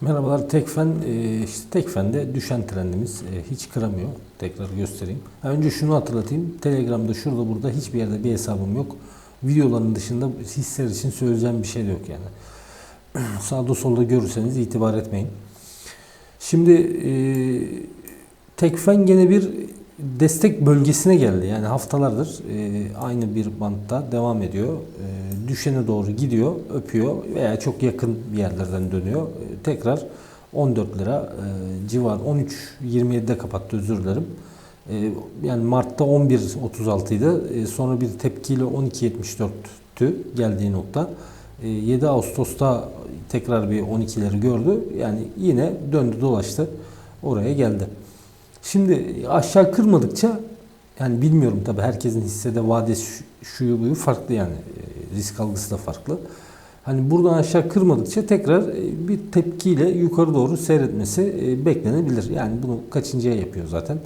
Merhabalar Tekfen. İşte Tekfen'de düşen trendimiz e, hiç kıramıyor. Tekrar göstereyim. Önce şunu hatırlatayım. Telegram'da şurada burada hiçbir yerde bir hesabım yok. Videoların dışında hisseler için söyleyeceğim bir şey de yok yani. Sağda solda görürseniz itibar etmeyin. Şimdi e, Tekfen gene bir destek bölgesine geldi. Yani haftalardır e, aynı bir bantta devam ediyor. E, düşene doğru gidiyor, öpüyor veya çok yakın bir yerlerden dönüyor. Tekrar 14 lira e, civar 13.27'de kapattı özür dilerim. E, yani Mart'ta 11.36 idi. E, sonra bir tepkiyle 12.74'tü geldiği nokta. E, 7 Ağustos'ta tekrar bir 12'leri gördü. Yani yine döndü dolaştı. Oraya geldi. Şimdi aşağı kırmadıkça yani bilmiyorum tabii herkesin hissede vadesi şu- şuyu buyu farklı yani E, risk algısı da farklı. Hani buradan aşağı kırmadıkça tekrar e, bir tepkiyle yukarı doğru seyretmesi e, beklenebilir. Yani bunu kaçıncıya yapıyor zaten.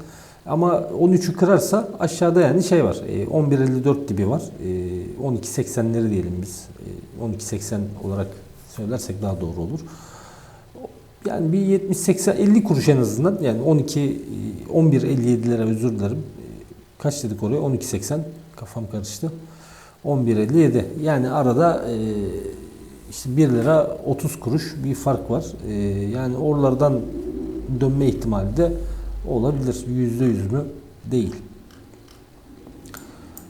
Ama 13'ü kırarsa aşağıda yani şey var. e, 11.54 dibi var. E, 12.80'leri diyelim biz. E, 12.80 olarak söylersek daha doğru olur. Yani bir 70 80 50 kuruş en azından yani 12 11 57'lere özür dilerim. Kaç dedik oraya? 12 80 kafam karıştı. 11 57. Yani arada e, işte 1 lira 30 kuruş bir fark var. E, yani oralardan dönme ihtimali de olabilir. Yüzde yüz mü? Değil.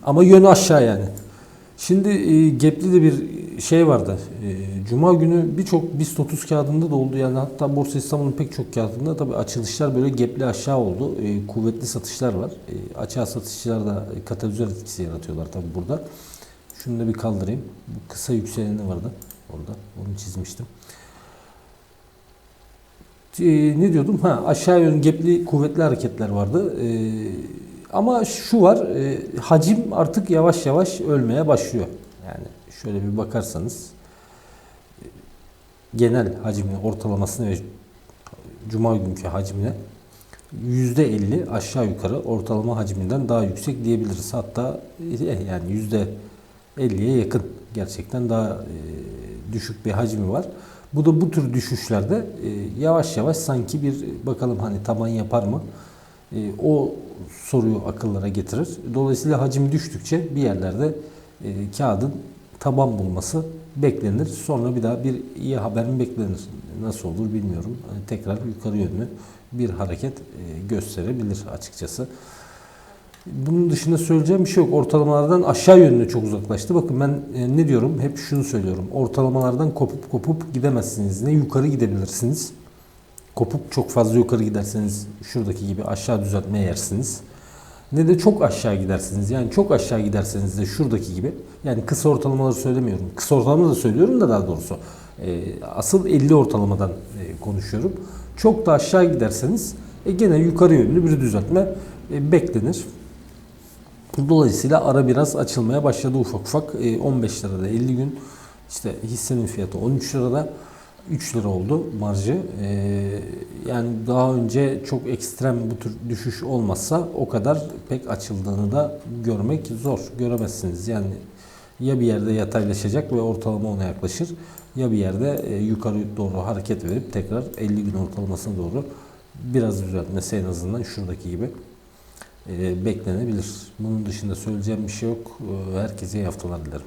Ama yönü aşağı yani. Şimdi e, Gepli de bir şey vardı. E, Cuma günü birçok BIST 30 kağıdında da oldu. Yani hatta Borsa İstanbul'un pek çok kağıdında tabii açılışlar böyle Gepli aşağı oldu. E, kuvvetli satışlar var. E, açığa satışçılar da katalizör etkisi yaratıyorlar tabii burada. Şunu da bir kaldırayım. Bu kısa yükseleni vardı orada. Onu çizmiştim. E, ne diyordum? Ha aşağı yönlü gepli kuvvetli hareketler vardı. E, ama şu var, e, hacim artık yavaş yavaş ölmeye başlıyor. Yani şöyle bir bakarsanız e, genel hacmine, ortalamasına ve cuma günkü hacmine %50 aşağı yukarı ortalama hacminden daha yüksek diyebiliriz. Hatta e, yani %50'ye yakın gerçekten daha e, düşük bir hacmi var. Bu da bu tür düşüşlerde e, yavaş yavaş sanki bir bakalım hani taban yapar mı? E, o soruyu akıllara getirir. Dolayısıyla hacim düştükçe bir yerlerde e, kağıdın taban bulması beklenir. Sonra bir daha bir iyi haber mi beklenir? Nasıl olur bilmiyorum. Hani tekrar yukarı yönlü bir hareket gösterebilir açıkçası. Bunun dışında söyleyeceğim bir şey yok. Ortalamalardan aşağı yönlü çok uzaklaştı. Bakın ben e, ne diyorum? Hep şunu söylüyorum. Ortalamalardan kopup kopup gidemezsiniz. Ne yukarı gidebilirsiniz. Kopup çok fazla yukarı giderseniz şuradaki gibi aşağı düzeltme yersiniz. Ne de çok aşağı gidersiniz. Yani çok aşağı giderseniz de şuradaki gibi. Yani kısa ortalamaları söylemiyorum. Kısa ortalama da söylüyorum da daha doğrusu. E, asıl 50 ortalamadan e, konuşuyorum. Çok da aşağı giderseniz gene yukarı yönlü bir düzeltme beklenir. Dolayısıyla ara biraz açılmaya başladı ufak ufak. E, 15 lirada 50 gün işte hissenin fiyatı 13 lirada 3 lira oldu marjı. E, yani daha önce çok ekstrem bu tür düşüş olmazsa o kadar pek açıldığını da görmek zor. Göremezsiniz. Yani ya bir yerde yataylaşacak ve ortalama ona yaklaşır ya bir yerde e, yukarı doğru hareket verip tekrar 50 gün ortalamasına doğru biraz düzeltmesi en azından şuradaki gibi e, beklenebilir. Bunun dışında söyleyeceğim bir şey yok. E, Herkese iyi haftalar dilerim.